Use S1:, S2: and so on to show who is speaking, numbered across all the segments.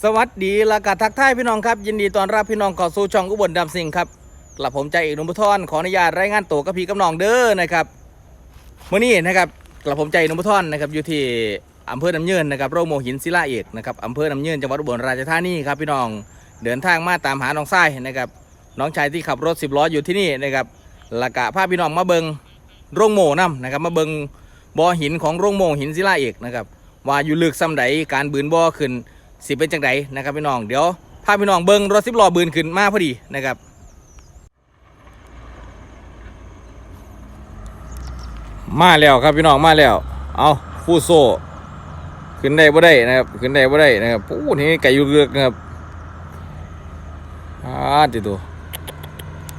S1: สวัสดีและกาทักทายพี่น้องครับ ยินดีต้อนรับพี่น้องเข้าสู่ช่องอุบลดำสิงครับกลับผมใจเอกนุ่มพุทรขออนุญาตรายงานตัวกับพี่กับน้องเด้อนะครับเมื่อนี้นะครับกลับผมใจเอกนุ่มพุทรนะครับอยู่ที่อำเภอน้ำเยินนะครับโรงโมหินศิลาเอกนะครับอำเภอน้ำเยินจังหวัดอุบลราชธานีครับพี่น้องเดินทางมาตามหาน้องทรายนะครับน้องชายที่ขับรถสิบล้ออยู่ที่นี่นะครับและกะพาพี่น้องมาเบิงโรงโมน้ำนะครับมาเบิงบ่อหินของโรงโมหินศิลาเอกนะครับว่าอยู่ลึกซ้ำใดการบืนบ่อขึ้น สิเป็นจังไดนะครับพี่น้องเดี๋ยวพาพี่น้องเบิ้งรถสิบล้อบืนขึ้นมาพอดีนะครับมาแล้วครับพี่น้องมาแล้ว เอาฟูโซขึ้นได้บ่ได้นะครับ ขึ้นได้บ่ได้นะครับปู้นี่ไก่ยู่เรือกนะครับอ่าติดตัว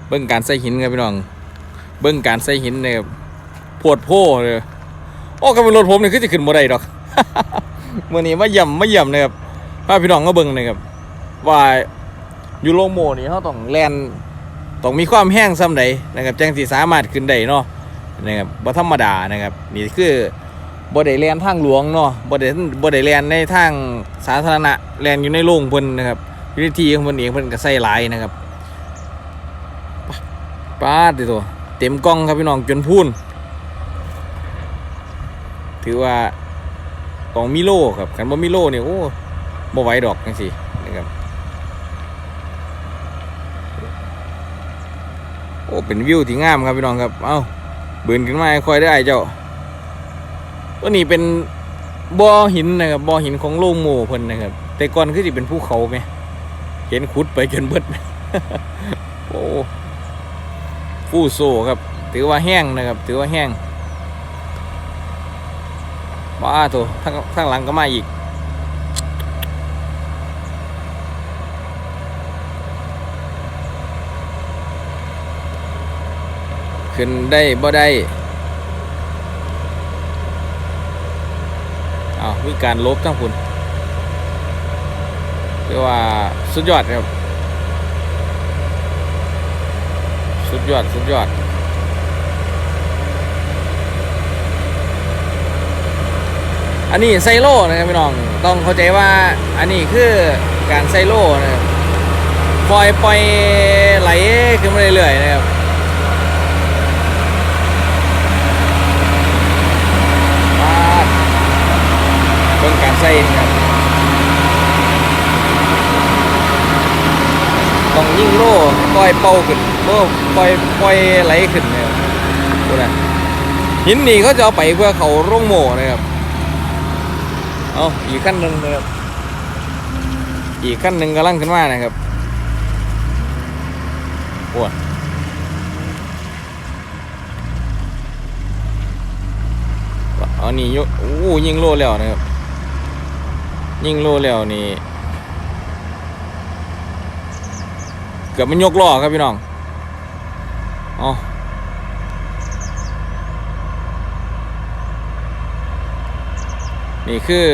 S1: เบิ้งการใส่หินครับพี่น้อง เบิ้งการใส่หินนะครับปวดโพเลยโอ้ก็เป็นรถผมนี่คือจะขึ้นบ่ได้ดอกเมื่อนี้มาเยี่ยมมาเยี่ยมนะครับ พาพี่น้องก็เบิ่งนะครับ ว่าอยู่โรงโมนี่เขาต้องแลนต้องมีความแห้งซ้ำใดนะครับจังสิสามารถขึ้นได้เนาะนะครับบ่ธรรมดานะครับนี่คือบ่ได้แลนทางหลวงเนาะบ่ได้บ่ได้แลนในทางสาธารณะแลนอยู่ในโรงเพิ่นนะครับอยู่ในที่ของเพิ่นเองเพิ่นก็ใส่หลายนะครับปะปาดิตัวเต็มกล้องครับพี่น้องจนพูนถือว่าต้องมีโลครับคันบ่มีโลเนี่ยโอ้ บ่ไหวดอกจังซี่นะครับโอ้เป็นวิวที่งามครับพี่น้องครับ เอ้าเบืนขึ้นมาค่อยได้ไอเจ้าตัวนี้เป็นบ่อหินนะครับบ่อหินของโลงโมเพิ่นนะครับ แต่ก่อนคือสิเป็นภูเขาไหมเห็นขุดไปจนเบิดโอ้ฟูโซครับ ถือว่าแห้งนะครับ ถือว่าแห้งว้าโถข้างข้งหลังก็มาอีก ขึ้นได้บ่ได้อ้าวมีการลบทั้งคุณเรียกว่าสุดยอดครับ สุดยอด สุดยอดอันนี้ไซโลนะครับพี่น้อง ต้องเข้าใจว่าอันนี้คือการไซโลนะครับปล่อยปล่อยไหลขึ้นมาเรื่อยๆนะครับ ปาด เบิ่งการใส่ครับต้องยิ่งโล่ปล่อยเป่าขึ้นโล่ปล่อยปล่อยไหลขึ้นเนะครับดูนะหินนี่เขาจะเอาไปเพื่อเขาร่องโม่นะครับเอาอีกขั้นหนึ่งนะครับอีกขั้นหนึ่งกำลังขึ้นมานะครับโอ้อันนี้ยโอ้ยิงโลแล้วนะครับ ยิ่งโลแล้วนี่เกือบมันยกล้อครับพี่น้องอ๋อนี่คือ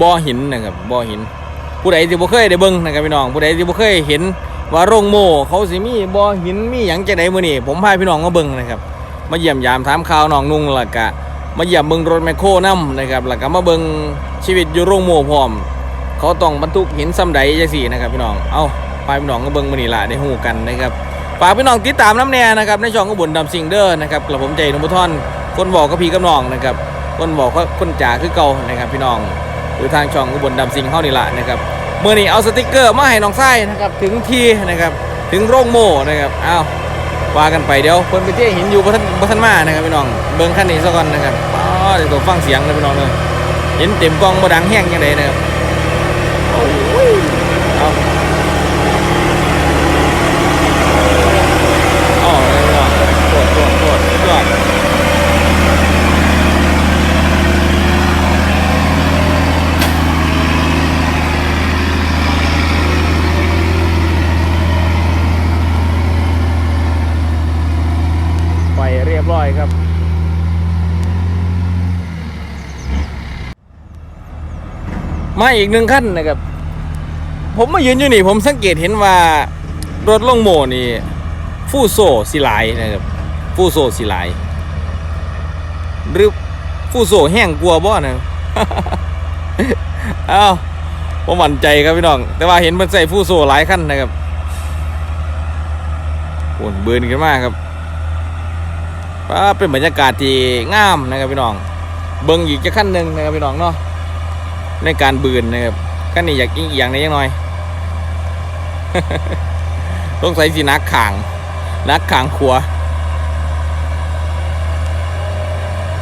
S1: บ่อหินนะครับบ่อหิน ผู้ใดที่บ่เคยได้เบิ่งนะครับพี่น้อง ผู้ใดที่บ่เคยเห็นว่าโรงโม่เขาสิมีบ่อหินมีหยังจังไดมื้อนี้ผมพาพี่น้องมาเบิ่งนะครับ มาเยี่ยมยามถามข่าวน้องนุ่งล้วก็มาเยี่ยมเบิ่งรถแมคโครนํนะครับล้วก็มาเบิ่ง ชีวิตอยู่โรงโม่พร้อม เขาต้องบรรทุกหินซ้ำใดจังซี่นะครับพี่น้อง เอาไปพี่น้องก็เบิ่งมื้อนี้ล่ะได้หูกันนะครับฝากพี่น้องติดตามน้ำแน่นะครับในช่องอุบลดำซิงเดอร์นะครับกระผมใจนุ่มบุทอนคนบอกกับพี่กับน้องนะครับคนบอกก็คนจ่าคือเก่านะครับพี่น้องหรือทางช่องอุบลดำซิงเฮานี่ละนะครับเมื้อนี้เอาสติกเกอร์มาให้น้องไส้นะครับถึงที่นะครับถึงโรงโม่นะครับเอ้าว่ากันไปเดี๋ยวเพิ่นไปเที่ยวหินอยู่บ่ทันบ่ทันมานะครับพี่น้องเบิ่งคันนี้ซะก่อนนะครับอ๋อเดี๋ยวตัวฟังเสียงเลยพี่น้องเด้อ เห็นเต็มกล้องบ่ดังแห้งจังไดนะครับโอ้ยเอาอ๋อเลยพี่น้องโคตรโคตรโคตรสุดยอดไปเรียบร้อยครับ มาอีกหนึ่งขั้นนะครับ ผมมายืนอยู่นี่ ผมสังเกตเห็นว่ารถลงโมนี่ฟูโซสิลายนะครับฟูโซสิลาย หรือฟูโซแห้งกลัวบ่นะเอาผมหวั่นใจครับพี่น้อง แต่ว่าเห็นมันใส่ฟูโซหลายขั้นนะครับโอนเบิร์นกันมากครับเป็นบรรยากาศที่งามนะครับพี่น้อง เบิ้งอีกจะขั้นหนึ่งนะครับพี่น้องเนาะ ในการบืนนะครับขั้นนี้อยากอีกอย่างนี้ยังน้อยต้องใส่สีนักขาง นักขางขัว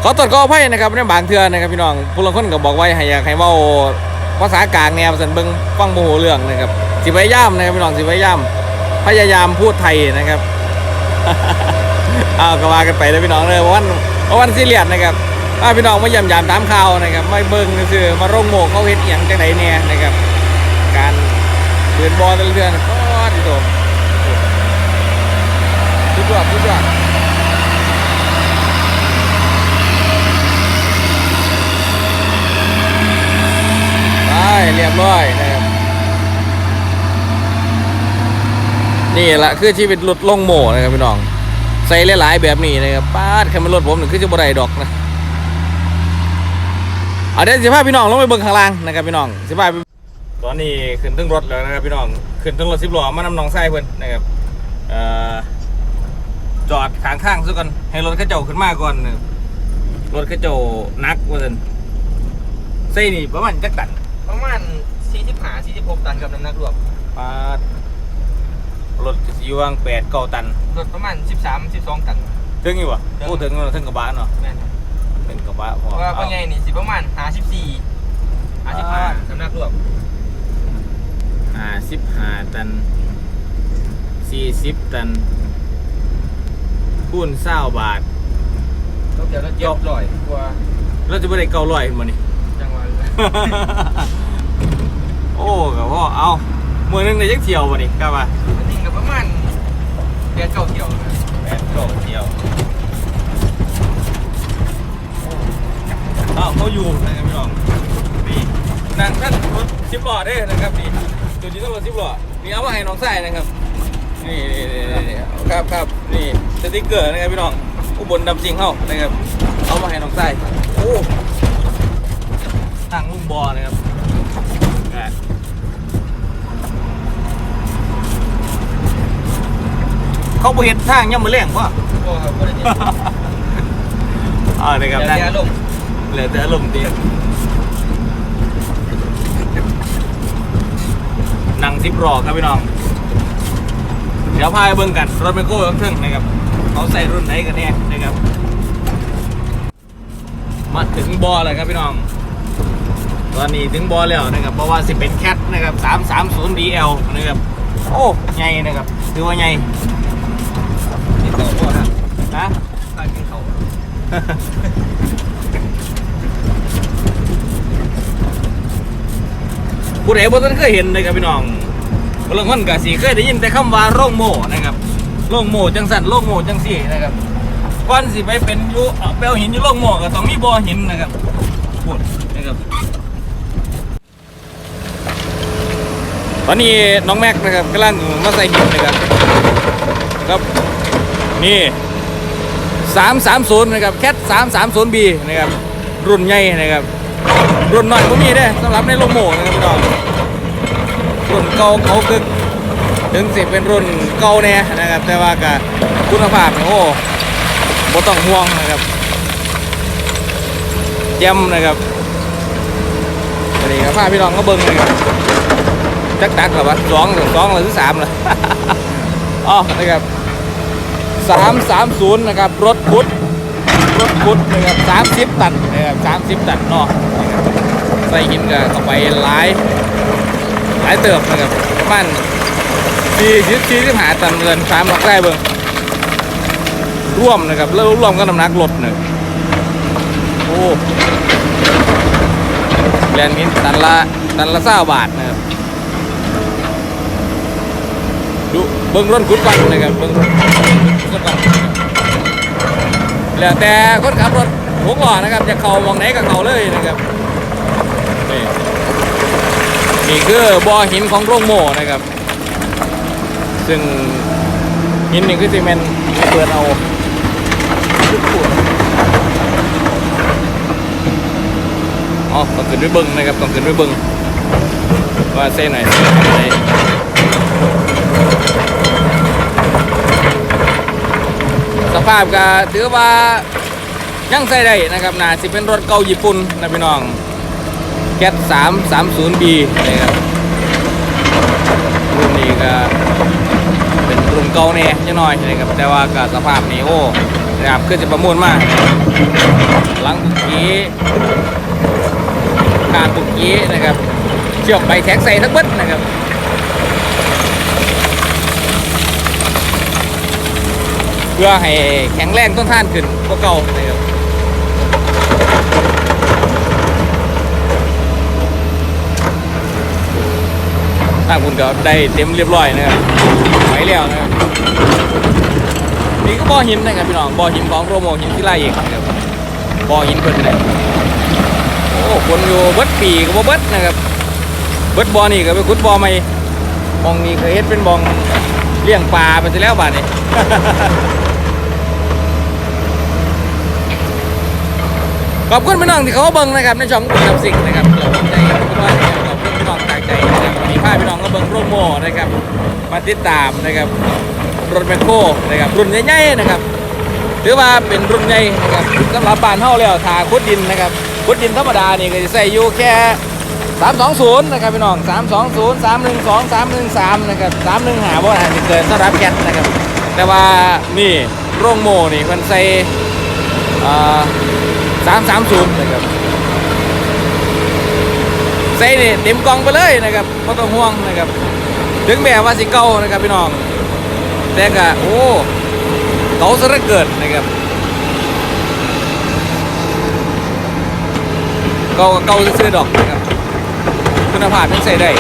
S1: ขอตรวจขออภัยนะครับในบางเทือนะครับพี่น้องผู้ลงคนก็บอกไว้ให้อยากให้เว้าภาษากลางแนวสันเบิงฟังโมโหเรื่องนะครับสิพยายามนะครับพี่น้องสิพยายามพยายามพูดไทยนะครับเอาก็ว่ากันไปเลยพี่น้องเลยเพราะวันเพราะวันซีเรียสนะครับ ถ้าพี่น้องมาย่ำยามตามข่าวนะครับไม่เบิ่งซื่อมาร่งโมกเขาเฮ็ดอย่างจังไดเนี่ยนะครับ การเดินบอลแต่ละเดือนก็ดีโตสุดยอดสุดยอดได้เรียบร้อยนะครับนี่แหละคือชีวิตรถลงโมนะครับพี่น้องใส่หลายๆแบบนี้นะครับป้าดใครมันรถผมหนึ่งคือจะบ่ได้ดอกนะ เอาเดี๋ยวสิพาพี่น้องลงไปเบิ่งข้างล่างนะครับพี่น้องสิพาไปตอนนี้ขึ้นถึงรถแล้วนะครับพี่น้องขึ้นถึงรถสิบล้อมานำน้องไส้เพิ่นนะครับเอ่อจอดข้างข้างๆซะก่อนให้รถเข้าเจ้าขึ้นมาก่อนนะครับรถเข้าเจ้านักว่าซั่นใส่นี่ประมาณจักตัน
S2: ประมาณ45 46ตันกับน้ำหนักรวม
S1: ปาดรถสีว่างแปดเก้าตัน
S2: รถประมาณ13 12ตัน
S1: ถึงอยู่วะ
S2: ถึง
S1: โอ้ถึงแล้วถึงกระบะเนาะ
S2: แม่น
S1: ถึงกระบะพ
S2: เพ
S1: อ
S2: ราะว่า
S1: เอา
S2: พ่อใหญ่นี่สิประมาณ54 55น้ำหนักรวม
S1: ห้าสิบห้าตันสี่สิบตันคูณเศร้าบาท
S2: รถเดียวรถเจ็บร้อยกว่า
S1: เราจะไม่ได้เก้าร้อยมานี่
S2: จังหวะ
S1: โอ้กับพ่อเอามือหนึงในยักเที่ยวมานี่กลับมา
S2: อันนี้ก็ประมาณเดือนเก่าเที่ยวนะ
S1: แปดเก้าเที่ยว อ้าอยู่นะครับพี่น้องนี่นั่นท่นรถสิบล้อเด้นะครับนี่จุดนี้ต้องรถสิบล้อนี่เอามาให้น้องใส่นะครับ นี่นี่นี่นี่ครับครับนี่สติ๊กเกอร์นะครับพี่น้องอุบลดำจริงเข้านะครับเอามาให้น้องใส่โอ้ทางลุงบอนะครับเขาบ่เห็นทางย่ำมือแรงป่ะ
S2: โอ้ครับบ่ได้เจ็บ
S1: อ่านะครับ
S2: เดี๋ยว
S1: นั่น
S2: เดี๋ยวลง
S1: เหลือแต่อารมณ์ดีนั่งซิปรอครับพี่น้อง เดี๋ยวพาไปเบิ่งกันรถไมโครเครื่องนะครับเขาใส่รุ่นไหนกันเนี่ยนะครับ มาถึงบอเลยครับพี่น้อง ตอนนี้ถึงบอแล้วนะครับ เพราะว่าสิเป็นแคทนะครับ330 DL นะครับโอ้ใหญ่นะครับถือว่าใหญ่
S2: กินข้าวบ่นะ
S1: นะ
S2: พากินข้าว
S1: ผู้ ใดบ่ทันเคยเห็นเลยครับพี่น้องบางคนก็สิเคยได้ยินแต่คำว่าโรงโม่นะครับโรงโม่จังสั่นโรงโม่จังสี่นะครับก่อนสิไปเป็นอยู่เอาแปลวหินอยู่โรงโม่ก็ต้องมีบ่อหินนะครับพูดนะครับตอนนี้น้องแม็กนะครับกำลังมาใส่หินนะครับครับนี่330นะครับแคท330 B นะครับรุ่นใหญ่นะครับ รุ่นหน่อยก็มีเด้สำหรับในโลโมนะครับพี่น้องรุ่นเก่าเขาคือถึงสิเป็นรุ่นเก่าเนี่ยนะครับ แต่ว่าก็คุณภาพโอ้บ่ต้องห่วงนะครับเยี่ยมนะครับสวัสดีครับพาพี่น้องก็เบิ้งนะครับจักตักหรอวะสองสองหรือสามเหรออ๋อนะครับสามสามศูนย์นะครับรถพุทธ รถพุทธนะครับสามสิบตันนะครับสามสิบตันเนาะใส่หินกับเข้าไปหลายหลายเติบนะครับประมาณสี่สิบสี่สิบหาตันเกินสามหลักได้เบิ่งร่วมนะครับแล้วร่วมก็น้ำหนักรถเนี่ยโอ้แลนด์นี้ตันละตันละเศร้าบาทนะครับดูเบิ้งรถกุดปันนะครับเบิ้งรถกุดปันน แล้วแต่คนขับรถหกล้อนะครับจะเข้ามองไหนก็เข้าเลยนะครับนี่นี่คือบ่อหินของโรงโม่นะครับ ซึ่งหินนี่คือซีเมนต์เปิดเอาอ๋อต้องขึ้นด้วยเบิ้งนะครับต้องขึ้นด้วยเบิ้งว่าเซ่หน่อยเซ่ทำอะไรส ภาพก็ถือว่ายังใส่ได้นะครับน่าสิเป็นรถเก่าญี่ปุ่นนะพี่น้องแก๊ส3 3 0 B นะครับรุ่นนี้ก็เป็นรุ่นเก่าแน่จังหน่อยนะครับแต่ว่าก็สภาพนี้โอ้นะครับคือจะประมวลมาก หลังบุกกี้การปุกกี้นะครับเชือกไปแท็กใส่ทั้งเบิดนะครับ เพื่อให้แข็งแรงต้นท่านขึ้นกว่าเก่านะครับทางคุณก็ได้เต็มเรียบร้อยนะครับไปแล้วนะครับนี่ก็บ่อหินนะครับพี่น้องบ่อหินของโรโมหินที่ไล่เอกนะครับบ่อหินเพิ่นนะโอ้คนอยู่เบิดปีก็บ่เบิดนะครับเบิดบอนี่ก็ไปขุดบอใหม่มองนี่เคยเฮ็ดเป็นบองเลี้ยงปลาไปซะแล้วบาดนี้ ขอบคุณพี่น้องที่เขาเบิ่งนะครับในช่องบุญกับสิ่งนะครับเราใจกับพี่น้อนะครับขอบคุณพี่น้องจากใจนะครับวันนี้พาพี่น้องก็เบิ่งโปรโมนะครับมาติดตามนะครับรถแมคโครนะครับรุ่นใหญ่ๆนะครับถือว่าเป็นรุ่นใหญ่นะครับสำหรับบ้านเฮาแล้วทาขุดดินนะครับขุดดินธรรมดานี่ก็จะใส่อยู่แค่320นะครับพี่น้อง320 312 313นะครับ315บ่อาจจะเกินสำหรับแคทนะครับแต่ว่านี่โรงโมนี่มันใส่อ่า 330นะครับใส่เนี่ยเต็มกล่องไปเลยนะครับไม่ต้องห่วงนะครับถึงแบบว่าสิเก่านะครับพี่น้องแต่ก็โอ้เก่าซะเหลือเกินนะครับเก่าก็เก่าซื้อดอกนะครับคุณภาพยังใส่ได้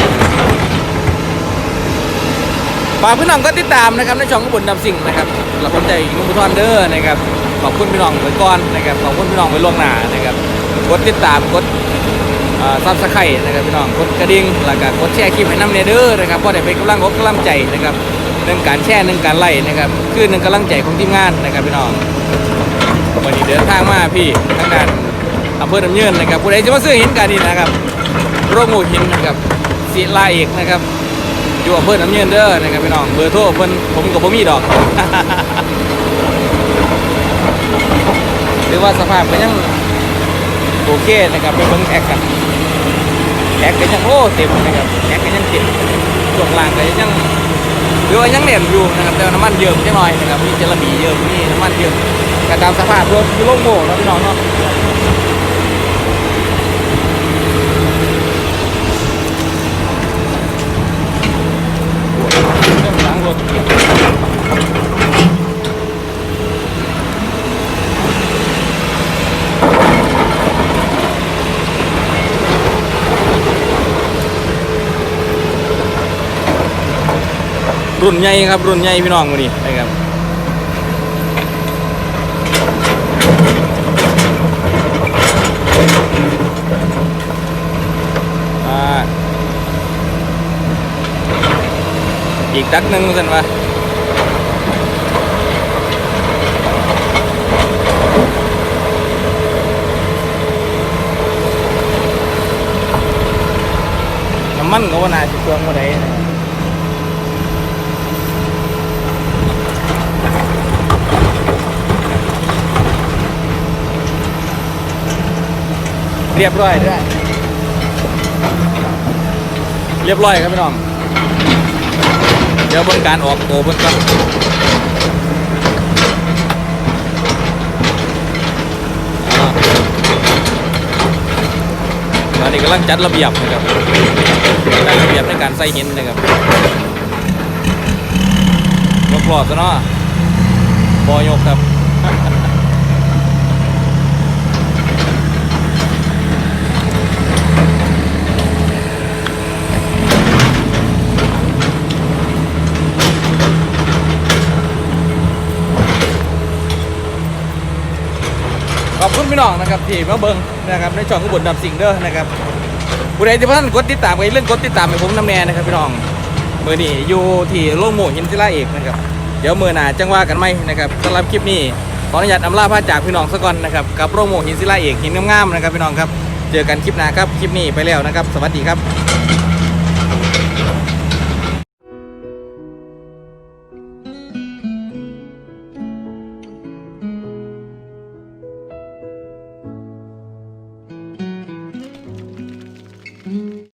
S1: ฝากพี่น้องก็ติดตามนะครับในช่องขบุญนำสิ่งนะครับเราผมใจนุ่มบุทอนเดอร์นะครับ ขอบคุณพี่น้องไปก่อนนะครับขอบคุณพี่น้องไปล่วงหน้านะครับกดติดตามกดซับสไครต์นะครับพี่น้องกดกระดิ่งแล้วก็กดแชร์คลิปให้น้ำเนเดอร์นะครับเพราะได้เป็นกำลังอกกำลังใจนะครับหนึ่งการแช่หนึ่งการไล่นะครับคือหนึ่งกำลังใจของทีมงานนะครับพี่น้องวันนี้เดินทางมาพี่ทางด้านอำเภอดำเนินนะครับผู้ใดจะมาซื้อหินกันนี่นะครับโรงหมูหินนะครับศิลาเอกนะครับอยู่อำเภอดำเนินเด้อนะครับพี่น้องเบอร์โทรเพิ่นผมกับผมมีดอก ห รือว่าสภาพก็ยังโอเคนะครับไปเบิ่งแอคกันแอคก็ยังโอ้เต็มนะครับแอคก็ยังเต็มช่วงล่างก็ยังหรือว่ายังเหน็บอยู่นะครับแต่ว่าน้ำมันเยอะจังหน่อยนะครับมีเจลาบีเยอะมีน้ำมันเยอะก็ตามสภาพรถอยู่โล่งโม่เนาะพี่น้องเนาะโอ้ยเครื่องล้างรถ รุ่นใหญ่ครับ รุ่นใหญ่พี่น้องมาดินะครับอ่าอีกตักหนึ่งสันวะน้ำมันก็ว่าน่าสิเครื่องว่าไดน เรียบร้อยด้วยเรียบร้อยครับพี่น้อง เดี๋ยวเบนการออกโตเบนก่อนตอนนี้กำลังจัดระเบียบนะครับจัดระเบียบในการใส่หินนะครับยกหลอดซะเนาะบอยกครับ ขอบคุณพี่น้องนะครับที่มาเบิ่งนะครับในช่องขบุญดับสิงเด้อนะครับผู้ใดที่พิ่นกดติดตามก็อย่าลืมกดติดตามให้ผมน้ำแน่นะครับพี่น้องเมื่อนี้อยู่ที่โรงหมู่หินศิลาเอกนะครับเดี๋ยวเมื่อหน้าจังว่ากันไหมนะครับสำหรับคลิปนี้ขออนุญาตอำลาพระจากพี่น้องซะก่อนนะครับกับโรงหมู่หินศิลาเอกหินงามๆนะครับพี่น้องครับเจอกันคลิปหน้าครับคลิปนี้ไปแล้วนะครับ สวัสดีครับ